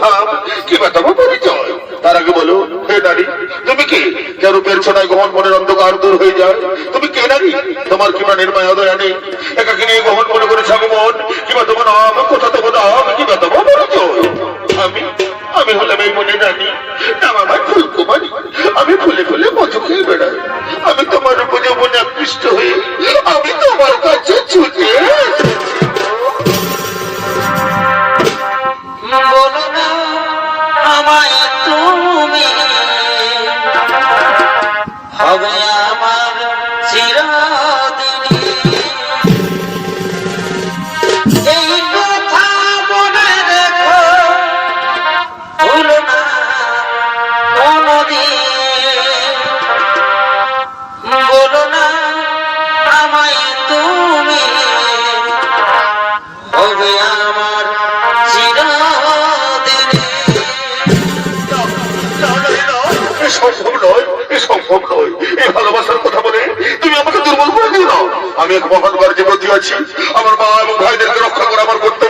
নাম কিবা তোমার পরিচয়। তার আগে বলো, হে নারী, তুমি কে? যে রূপের ছোটায় গহন মনের অন্ধকার দূর হয়ে যায়। তুমি কে নারী? তোমার কিবা নির্ময় দয়া নেই। একাকে নিয়ে গহন মনে করে মন। কিবা তোমার নাম, কোথা তোমার নাম কিবা তোমার পরিচয়। আমি আমি হলাম এই মনে রানী। নাম আমার ফুলকুমারী। আমি ফুলে ফুলে মধু খেয়ে বেড়াই। আমি তোমার উপরে মনে আকৃষ্ট হয়ে, আমি তোমার কাছে ছুটে হবে আমার চিরদিনী এই কথা মনে রেখো ভুলো না কোনদিন বলো না আমায় তুমি হবে আমার চিরদিনী এই ভালোবাসার কথা বলে তুমি আমাকে দুর্বল করে আমি এক মহান যে প্রতি আছি। আমার মা এবং ভাইদেরকে রক্ষা করে আমার কর্তব্য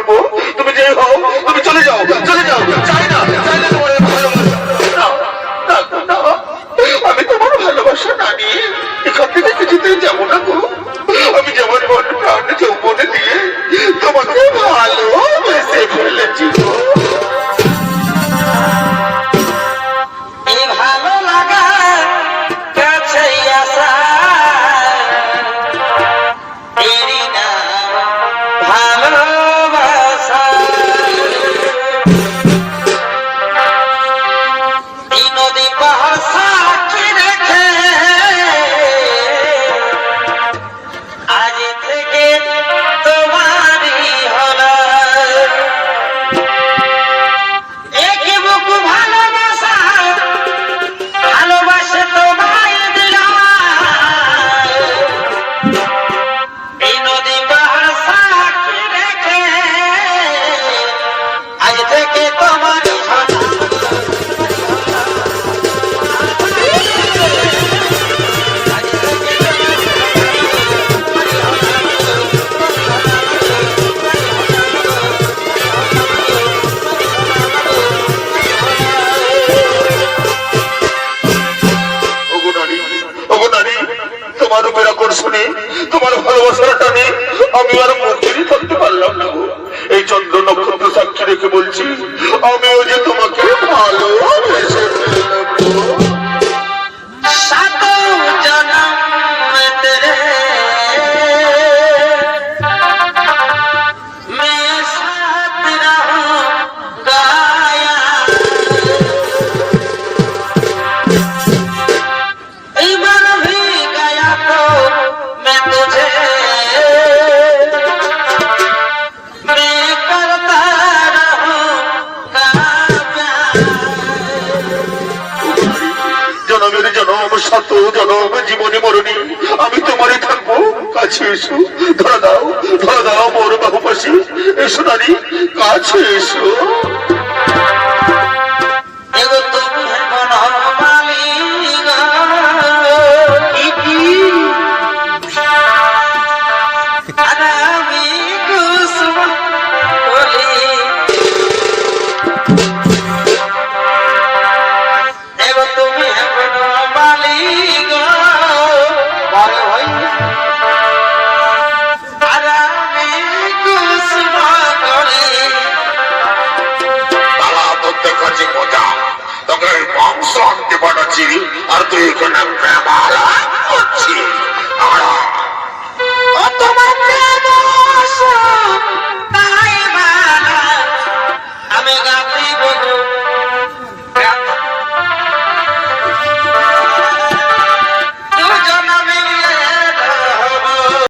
তোমার উপর আকর্ষণে তোমার ভালোবাসার টানে আমি আর মুক্তিরই থাকতে পারলাম না এই চন্দ্র নক্ষত্র সাক্ষী রেখে বলছি, আমিও যে তোমাকে শত জনম জীবনে মরণী। আমি তোমারই থাকব। কাছে এসো। ধরা দাও। ধরা দাও মোর বাহুপাশি। এসো নারী কাছে এসো।